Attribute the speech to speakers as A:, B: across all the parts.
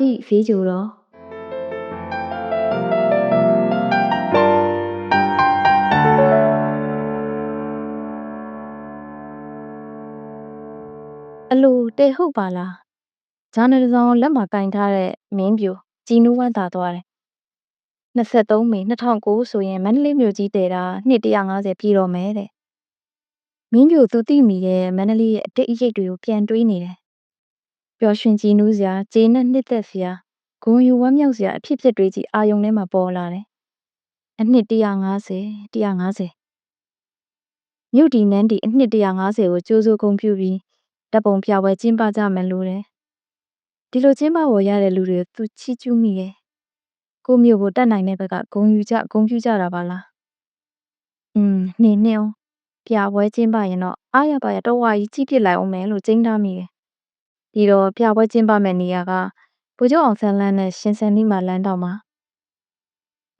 A: တိဖေးကြိုတော်အလိုတဲဟုတ်ပါလားဂျာနယ်တစ်စောင်လက်မှာကင်ထားတဲ့မင်းပြူကြည်နူးဝမ်းသာသွားတယ်23မေ2009ဆိုရင်မန္တလေးမြို့ကြီးတည်တာနှစ်150ပြည့်တော့မယ်တဲ့မင်းပြူသူသိမိတဲ့မန္တလေးရဲ့အတိတ်အရိပ်တွေကိုပြန်တွေးနေတယ် ပျော်ရွှင်ကြည်နူးစရာကျေနပ်နှစ်သက်စရာဂုဏ်ယူဝမ်းမြောက်စရာအဖြစ်အပျက်တွေကြီးအာရုံထဲမှာပေါ်လာတယ်အနှစ်150 150မြို့ဒီနန်းဒီအနှစ်150ကိုကြိုးစိုးဂုဏ်ပြုပြီးတပ်ပုံပြပွဲကျင်းပကြမယ်လို့တယ်ဒီလိုကျင်းပဝေါ်ရတဲ့လူတွေကိုသူချီးကျူးမိတယ်ကိုယ့်မြို့ကိုတတ်နိုင်တဲ့ဘက်ကဂုဏ်ယူကြဂုဏ်ပြုကြတာပါလားอืมနေနေအောင်ပြပွဲကျင်းပရင်တော့အားရပါရတော့ဝါကြီးကြီးပြစ်လိုက်အောင်မယ်လို့ကျင်းထားမိတယ် ဒီတော့ပြပွဲကျင်းပမယ့်နေရာကဗိုလ်ချုပ်အောင်ဆန်းလန်းနဲ့ရှင်စန်နီမာလန်းတောင်မှာ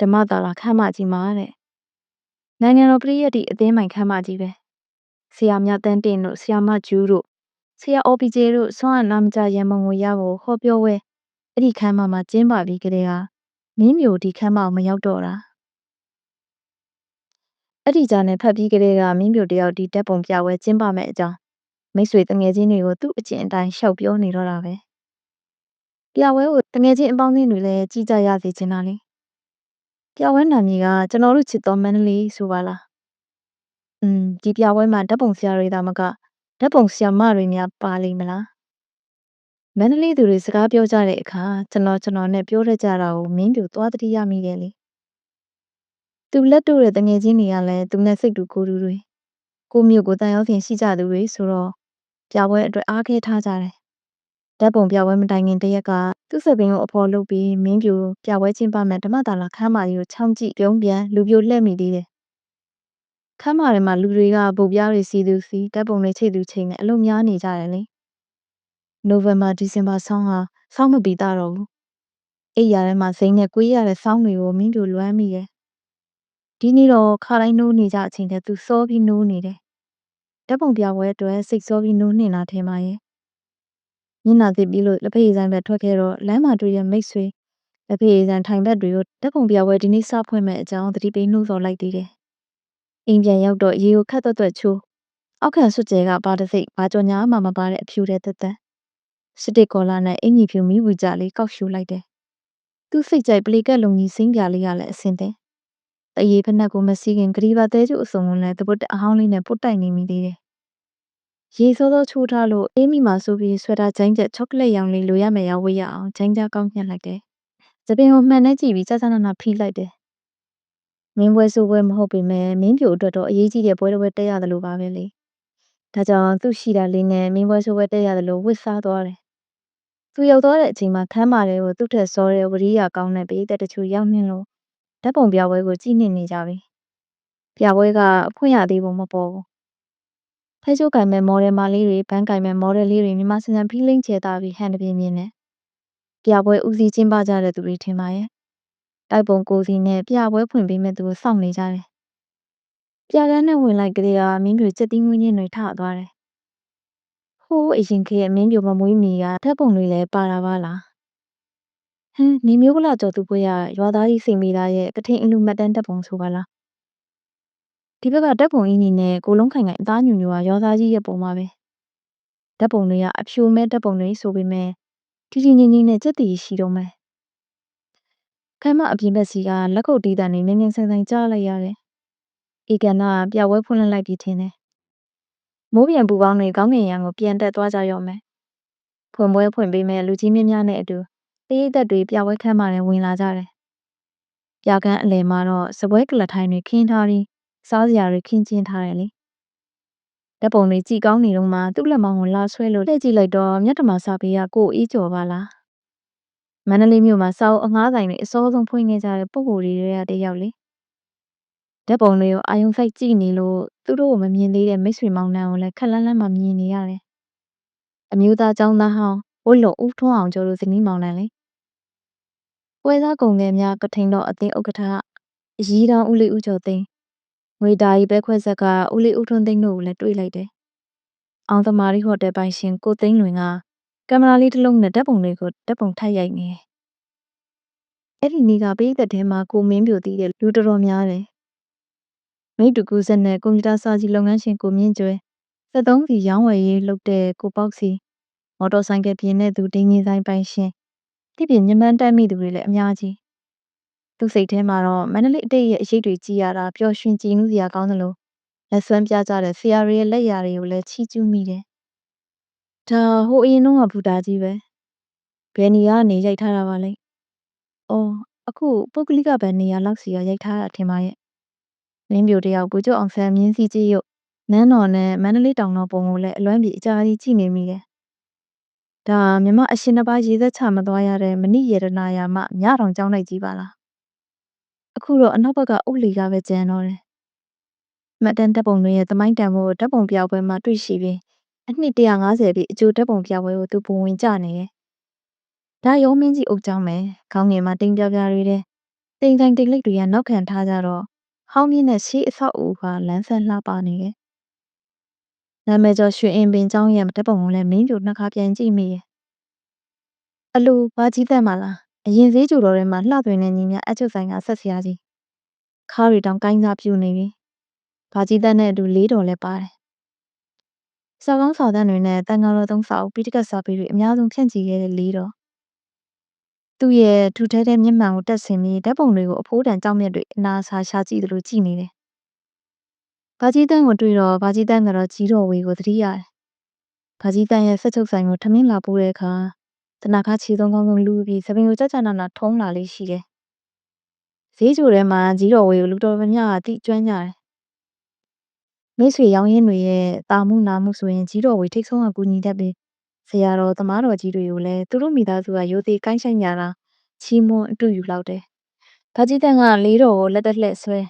A: ဓမ္မတာလာခမ်းမကြီးမှာတဲ့နိုင်ငံတော်ပြည်ရည်အသင်းမိုင်ခမ်းမကြီးပဲဆရာမြတ်တန်းတင်တို့ဆရာမကျူးတို့ဆရာ OPJ တို့ဆွမ်းအနာမကြရမုံကိုရဖို့ဟောပြောဝဲအဲ့ဒီခမ်းမမှာကျင်းပပြီးကြတဲ့ကမင်းမျိုးဒီခမ်းမကိုမရောက်တော့တာအဲ့ဒီကြားနဲ့ဖတ်ပြီးကြတဲ့ကမင်းမျိုးတယောက်ဒီတက်ပုံပြပွဲကျင်းပမဲ့အကြောင်း မိတ်ဆွေတငယ်ချင်းတွေကိုသူ့အကျင့်အတိုင်းရှောက်ပြောနေတော့တာပဲပြပွဲကိုတငယ်ချင်းအပေါင်းအသင်းတွေလည်းကြီးကြရစေချင်တာလေပြပွဲနာမည်ကကျွန်တော်တို့ချစ်တော်မန္တလေးဆိုပါလားอืมဒီပြပွဲမှာဓာတ်ပုံဆရာတွေဒါမကဓာတ်ပုံဆရာမတွေများပါလိမ့်မလားမန္တလေးသူတွေစကားပြောကြတဲ့အခါကျွန်တော်ကျွန်တော်နဲ့ပြောရကြတာကိုမင်းပြူသွားတတိရမိတယ်လေသူလက်တို့တဲ့တငယ်ချင်းတွေကလည်းသူနဲ့စိတ်တူကိုတူတွေကိုမျိုးကိုတန်ရောက်ခင်ရှိကြသူတွေဆိုတော့ ပြပွဲအတွက်အားခဲထားကြတယ်ဓာတ်ပုံပြပွဲမတိုင်ခင်တရက်ကသူ့စပင်းကိုအဖော်လုပ်ပြီးမင်းပြူပြပွဲချင်းပမဲ့ဓမ္မတာလာခမ်းမကြီးကိုချောင်းကြည့်ပြုံးပြန်လူပြိုလှည့်မိသေးတယ်ခမ်းမထဲမှာလူတွေကဗုတ်ပြားတွေစီသူစီဓာတ်ပုံတွေချိတ်သူချိန်နဲ့အလုံးများနေကြတယ်လေနိုဝင်ဘာဒီဇင်ဘာဆောင်းဟာဆောင်းမပြီးသားတော့ဘူးအိပ်ရာထဲမှာစိမ့်နဲ့ကွေးရတဲ့ဆောင်းတွေကိုမင်းတို့လွမ်းမိတယ်ဒီနေ့တော့ခါတိုင်းနိုးနေကြအချိန်တည်းသူစောပြီးနိုးနေတယ် ဓာတ်ပုံပြပွဲအတွက်စိတ်စောပြီးနိုးနေတာထင်ပါရဲ့မျက်နှာသစ်ပြီးလို့လက်ဖက်ရည်ဆိုင်ဘက်ထွက်ခဲ့တော့လမ်းမှာတွေ့ရမိတ်ဆွေလက်ဖက်ရည်ဆိုင်ထိုင်ဘက်တွေကိုဓာတ်ပုံပြပွဲဒီနေ့စဖွင့်မဲ့အကြောင်းသတိပေးနှိုးဆော်လိုက်သေးတယ်အိမ်ပြန်ရောက်တော့ရေကိုခတ်သွက်သွက်ချိုးအောက်ခံဆွကျဲကပါတစိတ်ဘာကြောညာမှမပါတဲ့အဖြူတဲ့သက်သက်စစ်တစ်ကော်လာနဲ့အင်ကြီးဖြူမိဝူကြလေးကောက်ရှူလိုက်တယ်သူ့စိတ်ကြိုက်ပလီကက်လုံကြီးစိမ့်ပြလေးကလည်းအစင်တဲ့တရေဖက်နှက်ကိုမစီးခင်ဂရီပါတဲကျုပ်အစုံလုံးနဲ့တပုတ်အဟောင်းလေးနဲ့ပုတ်တိုက်နေမိသေးတယ် ရေစောစောချိုးထားလို့အေးမိမှာဆိုပြီးဆွဲထားဂျိုင်းချက်ချောကလက်ရောင်လေးလိုရမယ်ရောက်ဝေးရအောင်ဂျိုင်းကြားကောင်းညှက်လိုက်တယ်။သပင်ကိုမှန်နဲ့ကြည့်ပြီးစစနနဖိလိုက်တယ်။မင်းပွဲဆိုပွဲမဟုတ်ပေမဲ့မင်းပြိုအတွက်တော့အရေးကြီးတဲ့ပွဲတစ်ပွဲတက်ရတယ်လို့ပါပဲလေ။ဒါကြောင့်သူ့ရှိတာလေးနဲ့မင်းပွဲဆိုပွဲတက်ရတယ်လို့ဝစ်စားသွားတယ်။သူရောက်သွားတဲ့အချိန်မှာခမ်းမာတယ်ကိုသူ့ထက်စောတဲ့ဝရိယကောင်းတဲ့ပေးတဲ့တချို့ရောက်နေလို့ဓာတ်ပုံပြပွဲကိုကြည့်နေနေကြပြီ။ပြပွဲကအဖွင့်ရသေးပုံမပေါ်ဘူး ဖဲချိုးကင်မဲ့မော်ဒယ်မလေးတွေဘန်းကင်မဲ့မော်ဒယ်လေးတွေမြန်မာစံစံဖီးလိမ့်ကျဲသားပြီးဟန်တပြင်းပြင်းနဲ့ပြပွဲဦးစီးကျင်းပကြတဲ့သူတွေထင်ပါရဲ့တိုက်ပုံကိုစီနဲ့ပြပွဲဖွင့်ပေးမဲ့သူကိုစောင့်နေကြတယ်ပြကန်းနဲ့ဝင်လိုက်ကလေးကမင်းပြစက်တင်းငွေးညင်းတွေထသွားတယ်ဟိုးအရင်ခေတ်မင်းပြမမွေးမီကဓာတ်ပုံတွေလည်းပါတာပါလားဟမ်နေမျိုးကလာကျော်သူပွဲရရွာသားကြီးစိန်မိသားရဲ့ကထိန်အလူမတ်တန်းဓာတ်ပုံဆိုပါလား ဒီဘက်ကဓာတ်ပုံအင်းကြီးနဲ့ကိုလုံးခိုင်ခိုင်အသားညူညူကရောသားကြီးရဲ့ပုံပါပဲဓာတ်ပုံတွေကအဖြူမဲ့ဓာတ်ပုံတွေဆိုပေမဲ့ကြည်ကြည်ငြိမ်ငြိမ်နဲ့စက်တည်ရှိတော့မယ်ခမ်းမအပြင်ဘက်စီကလက်ကုပ်တီးတန်နေမြင်းမြင်းဆန်းဆန်းကြားလိုက်ရတယ်ဧကန်နာပြဝဲဖွင့်လှစ်လိုက်ပြီးထင်တယ်မိုးပြန်ပူပေါင်းတွေကောင်းကင်ရံကိုပြန်တက်သွားကြရောမယ်ဖွင့်ပွဲဖွင့်ပေးမဲ့လူကြီးမင်းများနဲ့အတူတရိတ်သက်တွေပြဝဲခမ်းမနဲ့ဝင်လာကြတယ်ပြကန်းအလယ်မှာတော့စပွဲကလထိုင်တွေခင်းထားပြီး စားစရာတွေခင်းကျင်းထားတယ်လေဓာတ်ပုံတွေကြည်ကောင်းနေတော့မှသူ့လက်မောင်းကိုလာဆွဲလို့လှည့်ကြည့်လိုက်တော့မြတ်တမစာပေကကိုအေးကျော်ပါလားမန္တလေးမြို့မှာစာအုပ်အငှားဆိုင်တွေအစောဆုံးဖွင့်ခဲ့ကြတဲ့ပုံကိုယ်တွေကတယောက်လေဓာတ်ပုံတွေကိုအာယုံဆိုင်ကြည့်နေလို့သူတို့ကိုမမြင်သေးတဲ့မိတ်ဆွေမောင်နှံကိုလည်းခက်လန်းလန်းမှမြင်နေရတယ်အမျိုးသားចောင်းသားဟောင်းဝတ်လုံဦးထွန်းအောင်ကျော်တို့ဇနီးမောင်နှံလေပွဲစားကုံငယ်များကထိန်တော်အသင်းဥက္ကဋ္ဌအရီတောင်ဦးလေးဦးကျော်သိန်း ငွေတာရီပဲခွဲဆက်ကဦးလေးဦးထွန်းသိန်းတို့ကိုလည်းတွေ့လိုက်တယ်။အောင်သမာရီဟိုတယ်ပိုင်ရှင်ကိုသိန်းလွင်ကကင်မရာလေးတစ်လုံးနဲ့ဓာတ်ပုံတွေကိုဓာတ်ပုံထိုက်ရိုက်နေတယ်။အဲ့ဒီနေ့ကပရိသတ်ထဲမှာကိုမင်းပြိုတည်တဲ့လူတော်တော်များတယ်။မိတ္တူကူးစက်နဲ့ကွန်ပျူတာစာကြည့်လုပ်ငန်းရှင်ကိုမြင့်ကျွဲ73စီရောင်းဝယ်ရေးလုပ်တဲ့ကိုပေါက်စီမော်တော်ဆိုင်ကယ်ပြင်တဲ့သူဒင်းကြီးဆိုင်ပိုင်ရှင်တိပြညမန်းတက်မိသူတွေလည်းအများကြီး သူ့စိတ်ထဲမှာတော့မန္တလေးအတိတ်ရဲ့အရေးတွေကြည်ရတာပျော်ရွှင်ကြည်နူးစရာကောင်းသလိုလက်ဆွမ်းပြကြတဲ့ဆရာတွေရဲ့လက်ရာတွေကိုလည်းချီးကျူးမိတယ်။ဒါဟိုအရင်တုန်းကဘူတာကြီးပဲ။ဘယ်နေရာကနေရိုက်ထားတာပါလဲ။အော်အခုပုဂ္ဂလိကဘယ်နေရာလောက်စီကရိုက်ထားတာထင်ပါရဲ့။မင်းပြိုတယောက်ဘူကျုပ်အောင်ဆန်းမြင်းစီကြီးရုပ်နန်းတော်နဲ့မန္တလေးတောင်တော်ပုံကိုလည်းအလွမ်းပြေအကြာကြီးကြည့်နေမိတယ်။ဒါမြမအရှင်တစ်ပါးရေသက်ချမသွားရတဲ့မဏိယေရနာယာမညတောင်ကြောင်းလိုက်ကြီးပါလား။ အခုတော့အနောက်ဘက်က အုတ်လီကပဲကျန်တော့တယ်။မှတ်တမ်းဓာတ်ပုံတွေရဲ့သမိုင်းတန်ဖိုးကိုဓာတ်ပုံပြပွဲမှာတွေ့ရှိပြီးအနှစ်150ပြည့်အကျိုးဓာတ်ပုံပြပွဲကိုသူပုံဝင်ကြနေတယ်။ဒါရောမင်းကြီးအုပ်ကျောင်းပဲခေါင်းငယ်မှာတိမ်ပြပြတွေတဲ့တိမ်တိုင်းတိမ်လိပ်တွေကနောက်ခံထားကြတော့ဟောင်းမြင့်တဲ့ရှေးအဆောက်အဦကလမ်းဆန်းလှပနေတယ်။နာမည်ကျော်ရွှေအင်ပင်ကျောင်းရဲ့ဓာတ်ပုံကိုလည်းမင်းပြိုနှစ်ခါပြန်ကြည့်မိရဲ့။အလိုဘာကြီးသက်မလား အရင်ဈေးကြိုတော်ထဲမှာလှသွင်းတဲ့ညီမအချုပ်ဆိုင်ကဆက်ဆရာကြီးခါးရီတောင်ကိုင်းစားပြူနေပြီ။ဘာကြီးသက်နဲ့အတူလေးတော်လည်းပါတယ်။စာကောင်းစာတန်းတွေနဲ့တန်ဃာတော်သုံးစာအုပ်ပိဋကတ်စာပေတွေအများဆုံးဖြန့်ချီခဲ့တဲ့လေးတော်သူ့ရဲ့ထူထဲတဲ့မျက်မှန်ကိုတက်ဆင်ပြီးဓာတ်ပုံတွေကိုအဖိုးတန်ကြောက်မြက်တွေအနာစာရှာကြည့်သလိုကြည့်နေတယ်။ဘာကြီးတန်းကိုတွေ့တော့ဘာကြီးတန်းကတော့ကြီးတော်ဝေကိုသတိရတယ်။ဘာကြီးတန်းရဲ့ဆက်ချုပ်ဆိုင်ကိုထမင်းလာပိုးတဲ့အခါ တနခါခြေသုံးကောင်းဆုံးလူပြီးသပင်ကိုကြကြနာနာထုံးလာလေးရှိတယ်။ဈေးကြိုထဲမှာကြီးတော်ဝေကိုလူတော်များများကတိကျွမ်းကြတယ်။မိတ်ဆွေရောင်းရင်းတွေရဲ့တာမှုနာမှုဆိုရင်ကြီးတော်ဝေထိတ်ဆုံးကကူညီတတ်ပြီးဆရာတော်သမားတော်ကြီးတွေကိုလည်းသူတို့မိသားစုကရိုသေကိုင်းဆိုင်ညာတာချီးမွမ်းအတူယူလောက်တယ်။ဘာကြီးတန်းကလေးတော်ကိုလက်သက်လှည့်ဆွဲ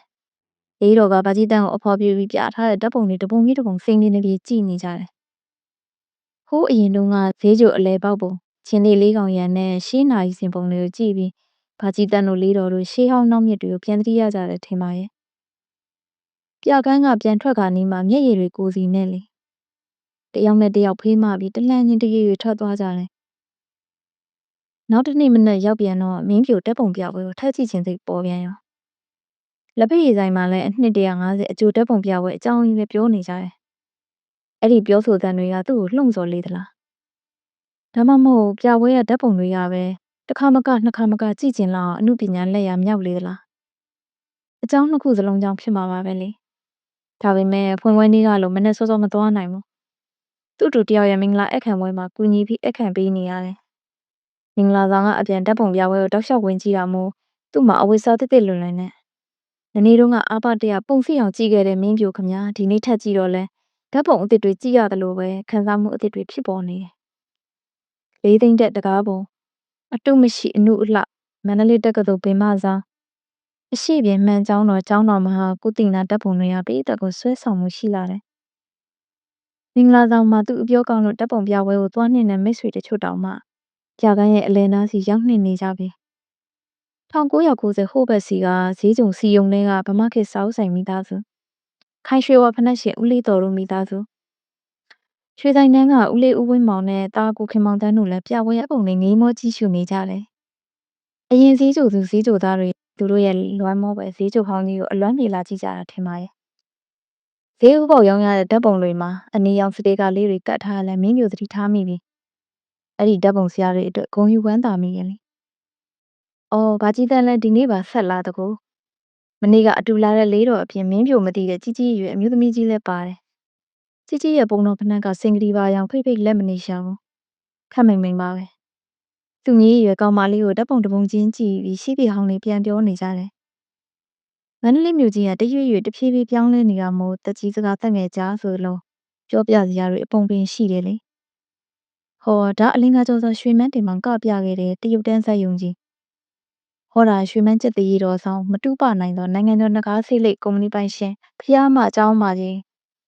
A: လေးတော်ကဘာကြီးတန်းကိုအဖော်ပြပြီးပြထားတဲ့ဓာတ်ပုံတွေတပုံကြီးတပုံစိမ့်နေနေပြီးကြည်နေကြတယ်။ဟိုးအရင်တုန်းကဈေးကြိုအလဲပေါက်ပုံ ချင်းလေးလေးကောင်ရံနဲ့ရှင်းနာကြီးစင်ပုံတွေကိုကြည့်ပြီးဘာကြီးတန်းတို့လေးတော်တို့ရှေးဟောင်းနောက်မြစ်တွေကိုပြန်သတိရကြတယ်ထင်ပါရဲ့။ပြကန်းကပြန်ထွက်ခါနီးမှမျက်ရည်တွေကိုစီနဲ့လေတယောက်နဲ့တယောက်ဖေးမပြီးတလှမ်းချင်းတရွေ့ရွေ့ထွက်သွားကြတယ်။နောက်တစ်နေ့မနက်ရောက်ပြန်တော့မင်းပြိုတက်ပုံပြပွဲကိုထပ်ကြည့်ခြင်းစိတ်ပေါ်ပြန်ရော။လက်ဖက်ရည်ဆိုင်မှာလည်းအနှစ်150အကျိုးတက်ပုံပြပွဲအကြောင်းကြီးပဲပြောနေကြတယ်။အဲ့ဒီပြောဆိုသံတွေကသူ့ကိုလှုံ့ဆော်လေသလား။ ဒါမှမဟုတ် ပြပွဲရဲ့ဓာတ်ပုံတွေကပဲ တစ်ခါမက နှစ်ခါမက ကြည့်ကျင်လောက်အမှုပညာလက်ရမြောက်လေသလား။အကြောင်းနှစ်ခုစလုံးကြောင့် ဖြစ်မှာပါပဲလေ။ဒါပေမဲ့ ဖွင့်ပွဲနေ့ကလို မနဲ့စောစော မသွားနိုင်ဘူး။သူ့တူတယောက်ရဲ့ မင်္ဂလာအခမ်းပွဲမှာ ကူညီပြီးအခမ်းပေးနေရတယ်။မင်္ဂလာဆောင်ကအပြန် ဓာတ်ပုံပြပွဲကို တောက်လျှောက်ဝင်ကြည့်တာမို့ သူ့မှာ အဝိစာတစ်တစ်လွန်လွန်နဲ့။နနေ့တုန်းက အာပတရပုံစီအောင်ကြည့်ခဲ့တဲ့ မင်းပြိုခမညာဒီနေ့ထက်ကြည့်တော့လဲဓာတ်ပုံအစ်စ်တွေ ကြည့်ရတယ်လို့ပဲ ခံစားမှုအစ်စ်တွေ ဖြစ်ပေါ်နေတယ်။ လေးသိမ့်တဲ့တကားပုံအတုမရှိအနုအလှမန္တလေးတက္ကသိုလ်ပင်မဆောင်အရှိပြင်မှန်ကျောင်းတော်ကျောင်းတော်မဟာကုတိနာဓာတ်ပုံတွေကပိဋကကိုဆွဲဆောင်မှုရှိလာတယ်။မင်္ဂလာဆောင်မှာသူအပြောကောင်းလို့ဓာတ်ပုံပြပွဲကိုသွားနှင်တဲ့မိတ်ဆွေတချို့တောင်မှကြာကန်းရဲ့အလဲနားစီရောက်နှင်နေကြပြီ။1990ဟိုဘက်စီကဈေးကြုံစီယုံတွေကဗမာခေတ်စာအုပ်ဆိုင်မိသားစုခိုင်ရွှေဝါဖနက်ရှင်ဦးလေးတော်တို့မိသားစု ရွှေဆိုင်တန်းကဦးလေးဦးဝင်းမောင်နဲ့တာကိုခင်မောင်တန်းတို့လည်းပြပွဲအပုံလေးငေးမောကြည့်ရှုနေကြတယ်။အရင်ဈေးကြိုသူဈေးကြိုသားတွေသူတို့ရဲ့လွမ်းမောပဲဈေးကြိုဟောင်းကြီးကိုအလွမ်းပြေလာကြည့်ကြတာထင်ပါရဲ့။ဈေးဥပုပ်ရောင်းရတဲ့ဓာတ်ပုံတွေမှာအနီရောင်စတေကာလေးတွေကတ်ထားလဲမင်းမျိုးသတိထားမိပြီ။အဲ့ဒီဓာတ်ပုံဆရာတွေအတွက်ဂုံယူဝမ်းသာမိရဲ့လေ။အော်ဘာကြီးတန်းလဲဒီနေ့ပါဆက်လာတကူ။မနေ့ကအတူလာတဲ့လေးတော်အပြင်မင်းပြိုမသိတဲ့ကြီးကြီးရွယ်အမျိုးသမီးကြီးလည်းပါတယ်။ ကြီးကြီးရဲ့ပုံတော်ဖနက်ကစင်ကလေးပါရောင်ဖိတ်ဖိတ်လက်မနေရှာဘူး။ခက်မိန်မိန်ပါပဲ။သူကြီးရွယ်ကောင်မလေးကိုဓာတ်ပုံတစ်ပုံချင်းကြည့်ပြီးရှိပြေဟောင်းလေးပြန်ပြောနေကြတယ်။မန္တလေးမြို့ကြီးကတရွေ့ရွေ့တဖြည်းဖြည်းပြောင်းလဲနေတာမို့တကြီးစကားတက်ငယ်ကြားဆိုလို့ပြောပြစရာတွေအပုံပင်ရှိတယ်လေ။ဟောဒါအလင်းကကြောစောရွှေမန်းတင်မောင်ကပြခဲ့တဲ့တရုတ်တန်းဆက်ယုံကြီးဟောတာရွှေမန်းကျက်တရီတော်ဆောင်မတူပနိုင်သောနိုင်ငံတော်နဂါးစိတ်လိတ်ကုမ္ပဏီပိုင်ရှင်ဖျားမအကြောင်းပါကြီး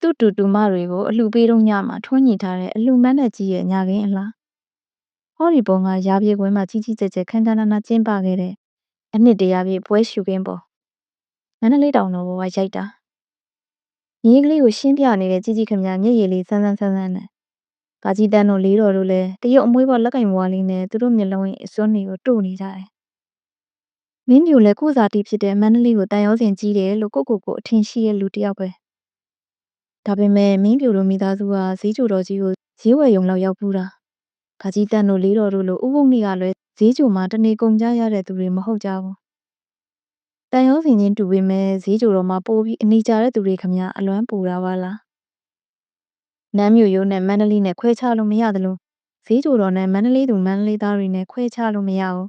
A: သူ့တူတူမတွေကို အလှပေးတော့ညမှာထွန်းညင်ထားတဲ့အလှမန်းတဲ့ကြီးရဲ့ညာခင်းအလားဟောဒီပုံကရာပြေကွင်းမှာကြီးကြီးကျယ်ကျယ်ခန်းတန်းနာနာကျင်းပခဲ့တဲ့အနှစ်တရာပြည့်ပွဲရှုခင်းပေါ်မန္တလေးတောင်တော်ဘောကရိုက်တာညီကလေးကိုရှင်းပြနေတဲ့ကြီးကြီးခမညာမျက်ရည်လေးဆန်းဆန်းဆန်းဆန်းနဲ့။ကာကြီးတန်းတို့လေးတော်တို့လည်းတရုတ်အမွှေးပေါ်လက်ကင်ဘွားလေးနဲ့သူတို့မျက်လုံးရဲ့အစွန်းတွေကိုတို့နေကြတယ်။မင်းမျိုးလည်းကိုယ်စားတီဖြစ်တဲ့မန္တလေးကိုတန်ရောစင်ကြီးတယ်လို့ကိုကိုကိုအထင်ရှိတဲ့လူတစ်ယောက်ပဲ။ ဒါပေမဲ့မင်းပြိုတို့မိသားစုကဈေးချိုတော်ကြီးကိုဈေးဝယ်ယုံလောက်ရောက်ဘူးတာ။ခါကြီးတန်တို့လေးတော်တို့လိုဥပုပ်နေကလည်းဈေးချိုမှာတနေကုန်ကြရတဲ့သူတွေမဟုတ်ကြဘူး။တန်ရောစင်ချင်းတူပေမဲ့ဈေးချိုတော်မှာပိုပြီးအနေကြတဲ့သူတွေခမအလွမ်းပူတာပါလား။နမ်းမြို့ရိုးနဲ့မန္တလေးနဲ့ခွဲခြားလို့မရသလိုဈေးချိုတော်နဲ့မန္တလေးသူမန္တလေးသားတွေနဲ့ခွဲခြားလို့မရဘူး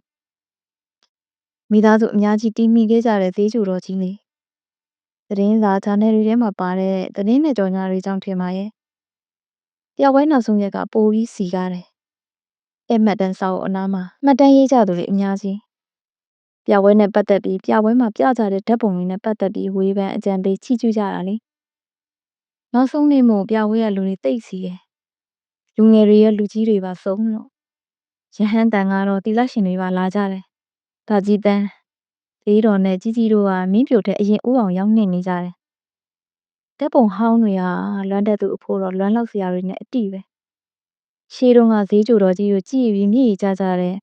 A: ။မိသားစုအများကြီးတီးမိခဲ့ကြတဲ့ဈေးချိုတော်ကြီးလေ။ သတင်းစာဂျာနယ်တွေထဲမှာပါတဲ့သတင်းနဲ့ကြော်ညာတွေကြောင့်ထင်ပါရဲ့။ပြပွဲနောက်ဆုံးရက်ကပိုပြီးစီကားတယ်။အဲ့မှတ်တမ်းစာအုပ်အနားမှာမှတ်တမ်းရေးကြသူတွေအများကြီး။ပြပွဲနဲ့ပတ်သက်ပြီးပြပွဲမှာပြကြတဲ့ဓာတ်ပုံတွေနဲ့ပတ်သက်ပြီးဝေဖန်အကြံပေးချီးကျူးကြတာလေ။နောက်ဆုံးနေ့မို့ပြပွဲကလူတွေတိတ်စီတယ်။လူငယ်တွေရဲ့လူကြီးတွေပါစုံလို့ရဟန်းတန်ကတော့တီလာရှင်တွေပါလာကြတယ်။ဒါကြီးတန်း သေးတော်နဲ့ကြီးကြီးတို့ကမင်းပြိုတဲ့အရင်ဦးအောင်ရောက်နေနေကြတယ်။တက်ပုံဟောင်းတွေကလွမ်းတက်သူအဖို့တော့လွမ်းလောက်စရာတွေနဲ့အတိပဲ။ရှေးတုန်းကဈေးကြိုတော်ကြီးကိုကြည့်ပြီးမြည်ကြကြတဲ့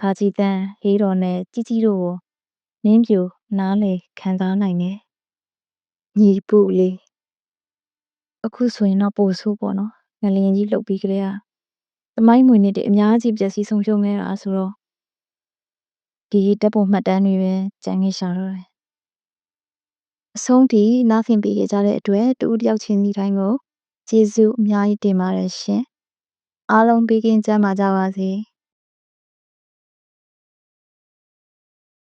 A: ဒါကြီးတန်းဟေးတော်နဲ့ကြီးကြီးတို့ကိုမင်းပြိုနားလေခံစားနိုင်တယ်။ညီပူလေးအခုဆိုရင်တော့ပိုဆိုးပေါ့နော်။ငလျင်ကြီးလှုပ်ပြီးကလေးကသမိုင်းမွေနှစ်တွေအများကြီးပျက်စီးဆုံးရှုံးခဲ့တာဆိုတော့ ဒီတက်ပုံမှတ်တမ်းတွေပဲကြံခဲ့ရှာတော့တယ်။အဆုံးထိ နားဆင်ပေးကြတဲ့အတွက်တူတယောက်ချင်းဒီတိုင်းကို ကျေးဇူးအများကြီးတင်ပါတယ်ရှင်။အားလုံး ဘေးကင်းကျန်းမာကြပါစေ။